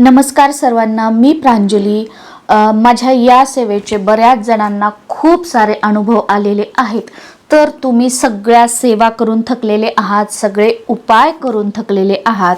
नमस्कार सर्वांना मी प्रांजली. माझ्या या सेवेचे बऱ्याच जणांना खूप सारे अनुभव आलेले आहेत. तर तुम्ही सगळ्या सेवा करून थकलेले आहात सगळे उपाय करून थकलेले आहात.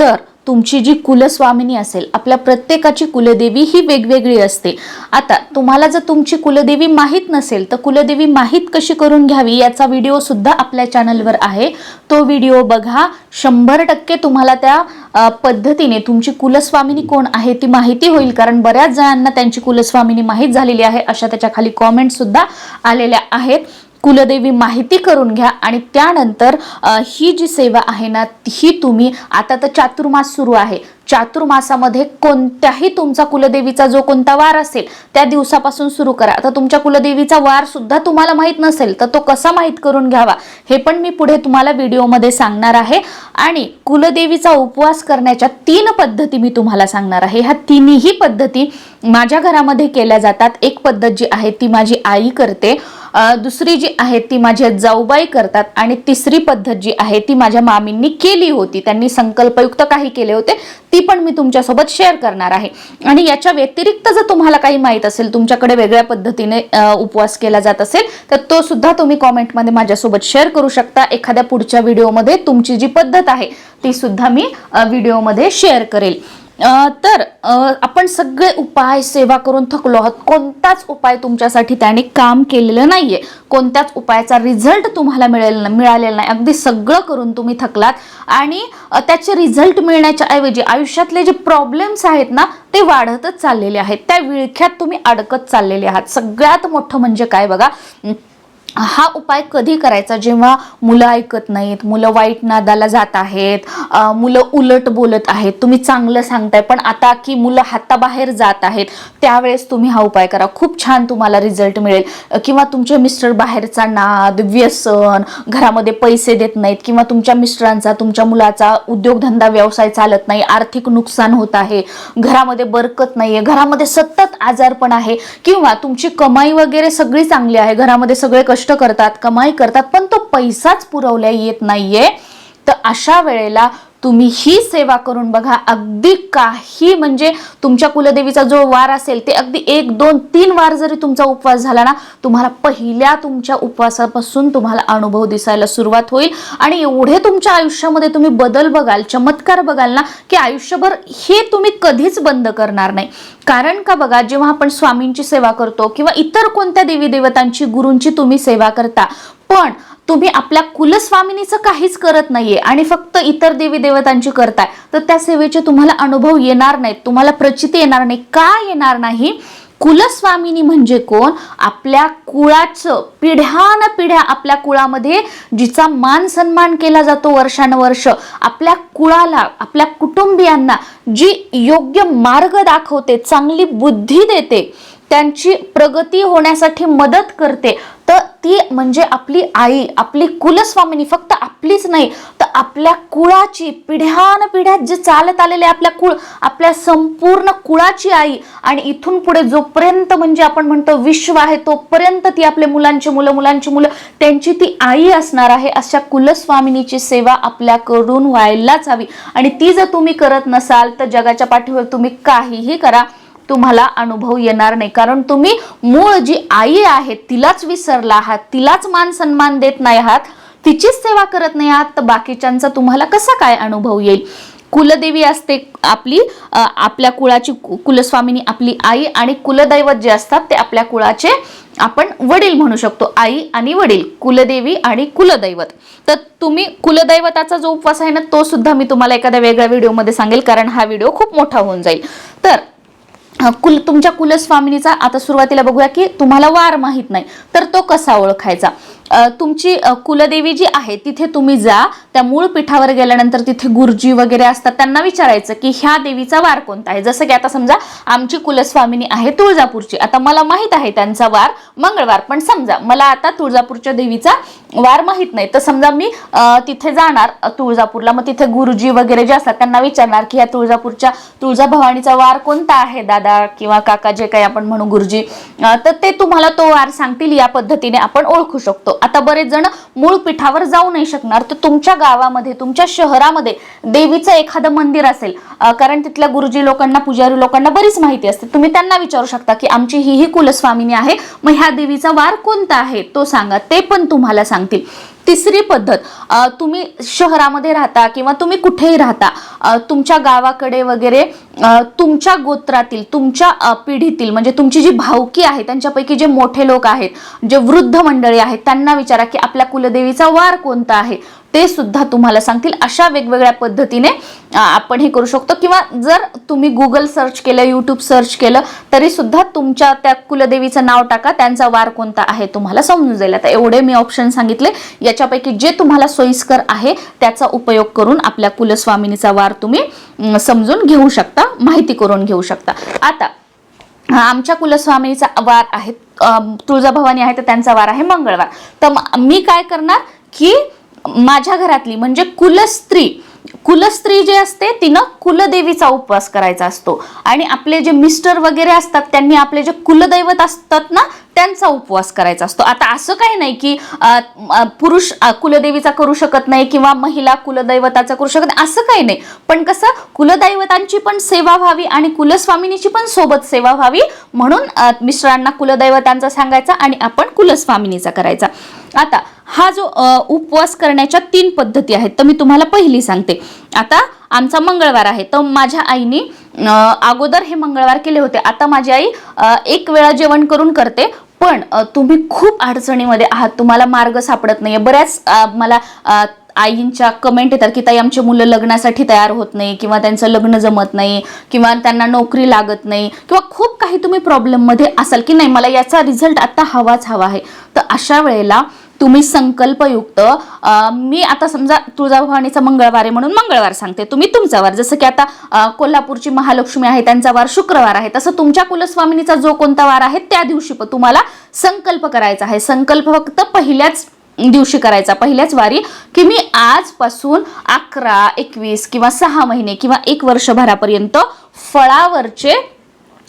तर तुमची जी कुलस्वामिनी असेल आपल्या प्रत्येकाची कुलदेवी ही वेगवेगळी असते. आता तुम्हाला जर तुमची कुलदेवी माहीत नसेल तर कुलदेवी माहीत कशी करून घ्यावी याचा व्हिडिओ सुद्धा आपल्या चॅनलवर आहे. तो व्हिडिओ बघा. शंभर टक्के तुम्हाला त्या पद्धतीने तुमची कुलस्वामिनी कोण आहे ती माहिती होईल. कारण बऱ्याच जणांना त्यांची कुलस्वामिनी माहीत झालेली आहे. अशा त्याच्याखाली कॉमेंट सुद्धा आलेल्या आहेत. कुलदेवी माहिती करून घ्या आणि त्यानंतर ही जी सेवा आहे ना ही तुम्ही आता तर चातुर्मास सुरू आहे. चातुर्मासामध्ये कोणत्याही तुमचा कुलदेवीचा जो कोणता वार असेल त्या दिवसापासून सुरू करा. आता तुमच्या कुलदेवीचा वार सुद्धा तुम्हाला माहीत नसेल तर तो कसा माहीत करून घ्यावा हे पण मी पुढे तुम्हाला व्हिडिओमध्ये सांगणार आहे. आणि कुलदेवीचा उपवास करण्याच्या तीन पद्धती मी तुम्हाला सांगणार आहे. ह्या तिन्ही पद्धती माझ्या घरामध्ये केल्या जातात. एक पद्धत जी आहे ती माझी आई करते. दुसरी जी आहे ती माझ्या जाऊबाई करतात आणि तिसरी पद्धत जी आहे ती माझ्या मामींनी केली होती. त्यांनी संकल्पयुक्त काही केले होते ती पण मी तुमच्यासोबत शेअर करणार आहे. आणि याच्या व्यतिरिक्त जर तुम्हाला काही माहीत असेल तुमच्याकडे वेगळ्या पद्धतीने उपवास केला जात असेल तर तो सुद्धा तुम्ही कॉमेंटमध्ये माझ्यासोबत शेअर करू शकता. एखाद्या पुढच्या व्हिडिओमध्ये तुमची जी पद्धत आहे ती सुद्धा मी व्हिडिओमध्ये शेअर करेल. तर आपण सगळे उपाय सेवा करून थकलो आहोत. कोणताच उपाय तुमच्यासाठी त्याने काम केलेलं नाहीये. कोणत्याच उपायाचा रिझल्ट तुम्हाला मिळेल मिळालेला नाही. अगदी सगळं करून तुम्ही थकलात आणि त्याचे रिझल्ट मिळण्याच्या ऐवजी आयुष्यातले जे प्रॉब्लेम्स आहेत ना ते वाढतच चाललेले आहेत. त्या विळख्यात तुम्ही अडकत चाललेले आहात. सगळ्यात मोठं म्हणजे काय बघा? हा उपाय कधी करायचा? जेव्हा मुलं ऐकत नाहीत मुलं वाईट नादाला जात आहेत मुलं उलट बोलत आहेत तुम्ही चांगलं सांगताय पण आता की मुलं हाताबाहेर जात आहेत त्यावेळेस तुम्ही हा उपाय करा. खूप छान तुम्हाला रिझल्ट मिळेल. किंवा तुमचे मिस्टर बाहेरचा नाद व्यसन घरामध्ये पैसे देत नाहीत किंवा तुमच्या मिस्टरांचा तुमच्या मुलाचा उद्योगधंदा व्यवसाय चालत नाही आर्थिक नुकसान होत आहे घरामध्ये बरकत नाहीये घरामध्ये सतत आजारपण आहे किंवा तुमची कमाई वगैरे सगळी चांगली आहे घरामध्ये सगळे कष्ट करतात कमाई करतात पण तो पैसाच पुरवल्या येत नाहीये. तर अशा वेळेला तुम्ही ही सेवा करून बघा. अगदी काही म्हणजे तुमच्या कुलदेवीचा जो वार असेल ते अगदी एक दोन तीन वार जरी तुमचा उपवास झाला ना तुम्हाला पहिल्या तुमच्या उपवासापासून तुम्हाला अनुभव दिसायला सुरुवात होईल. आणि एवढे तुमच्या आयुष्यामध्ये तुम्ही बदल बघाल चमत्कार बघाल ना की आयुष्यभर हे तुम्ही कधीच बंद करणार नाही. कारण का बघा जेव्हा आपण स्वामींची सेवा करतो किंवा इतर कोणत्या देवी देवतांची गुरूंची तुम्ही सेवा करता पण तुम्ही आपल्या कुलस्वामिनीचं काहीच करत नाहीये आणि फक्त इतर देवी देवतांची करताय तर त्या सेवेचे तुम्हाला अनुभव येणार नाहीत तुम्हाला प्रचिती येणार नाही. का येणार नाही? कुलस्वामिनी म्हणजे कोण? आपल्या कुळाचं पिढ्यान पिढ्या आपल्या कुळामध्ये जिचा मान सन्मान केला जातो वर्षानुवर्ष आपल्या कुळाला आपल्या कुटुंबियांना जी योग्य मार्ग दाखवते चांगली बुद्धी देते त्यांची प्रगती होण्यासाठी मदत करते तर ती म्हणजे आपली आई आपली कुलस्वामिनी फक्त आपलीच नाही तर आपल्या कुळाची पिढ्यान पिढ्यात जे चालत आलेले आपल्या कुळ आपल्या संपूर्ण कुळाची आई आणि इथून पुढे जोपर्यंत म्हणजे आपण म्हणतो विश्व आहे तोपर्यंत ती आपल्या मुलांची मुलं मुलांची मुलं त्यांची ती आई असणार आहे अशा कुलस्वामिनीची सेवा आपल्याकडून व्हायलाच हवी. आणि ती जर तुम्ही करत नसाल तर जगाच्या पाठीवर तुम्ही काहीही करा. तुम्हाला अनुभव येणार नाही. कारण तुम्ही मूळ जी आई आहे तिलाच विसरला आहात तिलाच मान सन्मान देत नाही आहात तिचीच सेवा करत नाही आहात तर बाकीच्यांचा तुम्हाला कसा काय अनुभव येईल? कुलदेवी असते आपली आपल्या कुळाची कुलस्वामिनी आपली आई आणि कुलदैवत जे असतात ते आपल्या कुळाचे आपण वडील म्हणू शकतो आई आणि वडील कुलदेवी आणि कुलदैवत. तर तुम्ही कुलदैवताचा जो उपवास आहे ना तो सुद्धा मी तुम्हाला एखाद्या वेगळ्या व्हिडिओमध्ये सांगेल कारण हा व्हिडिओ खूप मोठा होऊन जाईल. तर कुल तुमच्या कुलस्वामिनीचा आता सुरुवातीला बघूया की तुम्हाला वार माहीत नाही तर तो कसा ओळखायचा? तुमची कुलदेवी जी आहे तिथे तुम्ही जा. त्या मूळ पीठावर गेल्यानंतर तिथे गुरुजी वगैरे असतात. त्यांना विचारायचं की ह्या देवीचा वार कोणता आहे? जसं की आता समजा आमची कुलस्वामिनी आहे तुळजापूरची. आता मला माहीत आहे त्यांचा वार मंगळवार. पण समजा मला आता तुळजापूरच्या देवीचा वार माहीत नाही. तर समजा मी तिथे जाणार तुळजापूरला. मग तिथे गुरुजी वगैरे जे असतात त्यांना विचारणार की ह्या तुळजापूरच्या तुळजाभवानीचा वार कोणता आहे दादा किंवा काका जे काही आपण म्हणू गुरुजी? तर ते तुम्हाला तो वार सांगतील. या पद्धतीने आपण ओळखू शकतो. शकतो आता बरेच जण मूळ पीठावर जाऊ नाही शकणार. तर तुमच्या गावामध्ये तुमच्या शहरामध्ये देवीचं एखादं मंदिर असेल कारण तिथल्या गुरुजी लोकांना पुजारी लोकांना बरीच माहिती असते. तुम्ही त्यांना विचारू शकता की आमची ही ही कुलस्वामिनी आहे मग ह्या देवीचा वार कोणता आहे? तो सांगा ते पण तुम्हाला सांगतील. तिसरी पद्धत तुम्ही शहरामध्ये राहता किंवा तुम्ही कुठेही राहता तुमच्या गावाकडे वगैरे तुमच्या गोत्रातील तुमच्या पिढीतील म्हणजे तुमची जी भावकी आहे त्यांच्यापैकी जे मोठे लोक आहेत जे वृद्ध मंडळी आहेत त्यांना विचारा की आपल्या कुलदेवीचा वार कोणता आहे? ते सुद्धा तुम्हाला सांगतील. अशा वेगवेगळ्या पद्धतीने आपण हे करू शकतो. किंवा जर तुम्ही गुगल सर्च केलं यूट्यूब सर्च केलं तरी सुद्धा तुमच्या त्या कुलदेवीचं नाव टाका. त्यांचा वार कोणता आहे तुम्हाला समजून जाईल. आता एवढे मी ऑप्शन सांगितले. याच्यापैकी जे तुम्हाला सोयीस्कर आहे त्याचा उपयोग करून आपल्या कुलस्वामिनीचा वार तुम्ही समजून घेऊ शकता माहिती करून घेऊ शकता. आता आमच्या कुलस्वामिनीचा वार आहे तुळजाभवानी आहे तर त्यांचा वार आहे मंगळवार. तर मी काय करणार की माझ्या घरातली म्हणजे कुलस्त्री कुलस्त्री जे असते तिनं कुलदेवीचा उपवास करायचा असतो. आणि आपले जे मिस्टर वगैरे असतात त्यांनी आपले जे कुलदैवत असतात ना त्यांचा उपवास करायचा असतो. आता असं काही नाही की पुरुष कुलदेवीचा करू शकत नाही किंवा महिला कुलदैवताचा करू शकत नाही असं काही नाही. पण कसं कुलदैवतांची पण सेवा व्हावी आणि कुलस्वामिनीची पण सोबत सेवा व्हावी म्हणून मिस्टरांना कुलदैवतांचा सांगायचा आणि आपण कुलस्वामिनीचा करायचा. आता हा जो उपवास करण्याच्या तीन पद्धती आहेत तर मी तुम्हाला पहिली सांगते. आता आमचा मंगळवार आहे. तर माझ्या आईने अगोदर हे मंगळवार केले होते. आता माझी आई एक वेळा जेवण करून करते. पण तुम्ही खूप अडचणीमध्ये आहात. तुम्हाला मार्ग सापडत नाहीये. बऱ्याच मला आईंच्या कमेंट येतात की ताई आमची मुलं लग्नासाठी तयार होत नाही किंवा त्यांचं लग्न जमत नाही किंवा त्यांना नोकरी लागत नाही किंवा खूप काही तुम्ही प्रॉब्लेममध्ये असाल की नाही. मला याचा रिझल्ट आता हवाच हवा आहे. तर अशा वेळेला तुम्ही संकल्पयुक्त मी आता समजा तुळजाभवानीचा मंगळवार आहे म्हणून मंगळवार सांगते. तुम्ही तुमचा वार जसं की आता कोल्हापूरची महालक्ष्मी आहे त्यांचा वार शुक्रवार आहे तसं तुमच्या कुलस्वामिनीचा जो कोणता वार आहे त्या दिवशी पण तुम्हाला संकल्प करायचा आहे. संकल्प फक्त पहिल्याच दिवशी करायचा पहिल्याच वारी की मी आजपासून अकरा एकवीस किंवा सहा महिने किंवा एक वर्षभरापर्यंत फळावरचे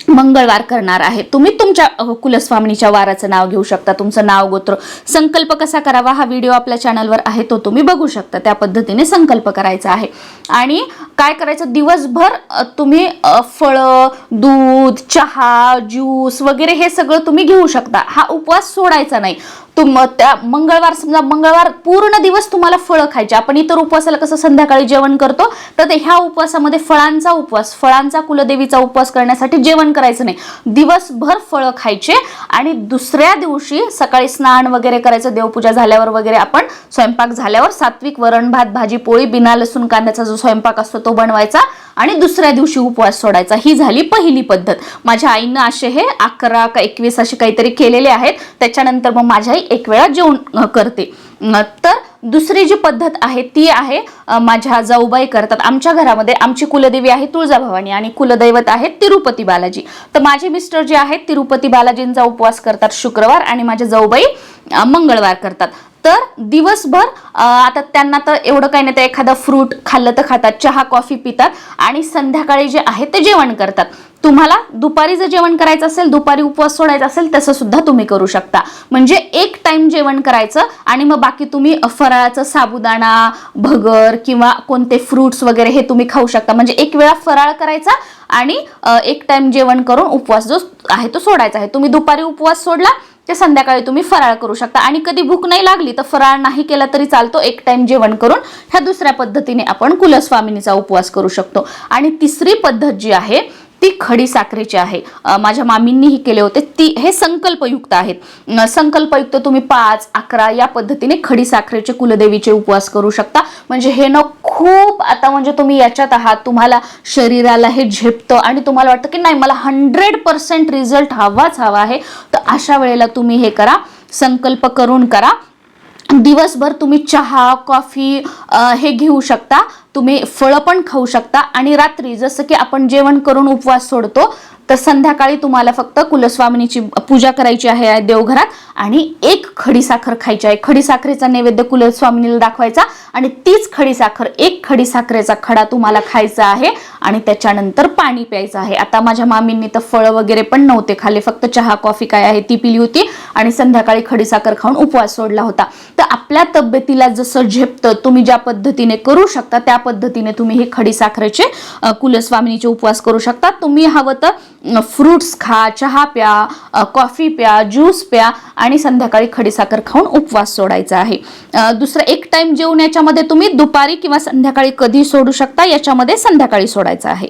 मंगळवार करणार आहे. तुम्ही तुमच्या कुलस्वामिनीच्या वाराचं नाव घेऊ शकता. तुमचं नाव गोत्र संकल्प कसा करावा हा व्हिडिओ आपल्या चॅनलवर आहे तो तुम्ही बघू शकता. त्या पद्धतीने संकल्प करायचा आहे. आणि काय करायचं? दिवसभर तुम्ही फळं दूध चहा ज्यूस वगैरे हे सगळं तुम्ही घेऊ शकता. हा उपवास सोडायचा नाही. तुम त्या मंगळवार समजा मंगळवार पूर्ण दिवस तुम्हाला फळं खायचे. आपण इतर उपवासाला कसं संध्याकाळी जेवण करतो? तर ह्या उपवासामध्ये फळांचा उपवास फळांचा कुलदेवीचा उपवास करण्यासाठी जेवण करायचं नाही. दिवसभर फळं खायचे आणि दुसऱ्या दिवशी सकाळी स्नान वगैरे करायचं देवपूजा झाल्यावर वगैरे आपण स्वयंपाक झाल्यावर सात्विक वरण भात भाजी पोळी बिना लसूण कांद्याचा जो स्वयंपाक असतो तो बनवायचा आणि दुसऱ्या दिवशी उपवास सोडायचा. ही झाली पहिली पद्धत. माझ्या आईनं असे हे अकरा का एकवीस असे काहीतरी केलेले आहेत. त्याच्यानंतर मग माझी आई एक वेळा जेवण करते. तर दुसरी जी पद्धत आहे ती आहे माझ्या जाऊबाई करतात. आमच्या घरामध्ये आमची कुलदेवी आहे तुळजाभवानी आणि कुलदैवत आहे तिरुपती बालाजी. तर माझे मिस्टर जे आहेत तिरुपती बालाजींचा उपवास करतात शुक्रवार आणि माझ्या जाऊबाई मंगळवार करतात. तर दिवसभर आता त्यांना तर एवढं काही नाही तर एखादं फ्रूट खाल्लं तर खातात चहा कॉफी पितात आणि संध्याकाळी जे आहे ते जेवण करतात. तुम्हाला दुपारी जर जेवण करायचं असेल दुपारी उपवास सोडायचा असेल तसं सुद्धा तुम्ही करू शकता. म्हणजे एक टाइम जेवण करायचं आणि मग बाकी तुम्ही फराळाचं साबुदाणा भगर किंवा कोणते फ्रुट्स वगैरे हे तुम्ही खाऊ शकता. म्हणजे एक वेळा फराळ करायचा आणि एक टाइम जेवण करून उपवास जो आहे तो सोडायचा आहे. तुम्ही दुपारी उपवास सोडला ते संध्याकाळी तुम्ही फराळ करू शकता. आणि कधी भूक नाही लागली तर फराळ नाही केला तरी चालतो. एक टाइम जेवण करून ह्या दुसऱ्या पद्धतीने आपण कुलस्वामिनीचा उपवास करू शकतो. आणि तिसरी पद्धत जी आहे ती खडी साखरेची आहे. माझ्या मामींनीही केले होते. ती हे संकल्पयुक्त आहेत. संकल्पयुक्त तुम्ही पाच अकरा या पद्धतीने खडी साखरेचे कुलदेवीचे उपवास करू शकता. म्हणजे हे न खूप आता म्हणजे तुम्ही याच्यात आहात तुम्हाला शरीराला हे झेपतं आणि तुम्हाला वाटतं की नाही मला हंड्रेड पर्सेंट रिझल्ट हवाच हवा आहे. तर अशा वेळेला तुम्ही हे करा. संकल्प करून करा. दिवसभर तुम्ही चहा कॉफी हे घेऊ शकता. तुम्ही फळं पण खाऊ शकता. आणि रात्री जसं की आपण जेवण करून उपवास सोडतो तर संध्याकाळी तुम्हाला फक्त कुलस्वामिनीची पूजा करायची आहे देवघरात आणि एक खडीसाखर खायची आहे. खडीसाखरेचा नैवेद्य कुलस्वामिनीला दाखवायचा आणि तीच खडीसाखर एक खडीसाखरेचा खडा तुम्हाला खायचा आहे आणि त्याच्यानंतर पाणी प्यायचं आहे. आता माझ्या मामींनी तर फळं वगैरे पण नव्हते खाले फक्त चहा कॉफी काय आहे ती पिली होती आणि संध्याकाळी खडीसाखर खाऊन उपवास सोडला होता. तर आपल्या तब्येतीला जसं झेपतं तुम्ही ज्या पद्धतीने करू शकता त्या पद्धतीने तुम्ही हे खडीसाखरेचे साखरेचे कुलस्वामिनीचे उपवास करू शकता. तुम्ही हवं तर फ्रुट्स खा चहा प्या कॉफी प्या ज्यूस प्या आणि संध्याकाळी खडीसाखर खाऊन उपवास सोडायचा आहे. दुसरं एक टाइम जेवण याच्यामध्ये तुम्ही दुपारी किंवा संध्याकाळी कधी सोडू शकता याच्यामध्ये संध्याकाळी सोडायचं आहे.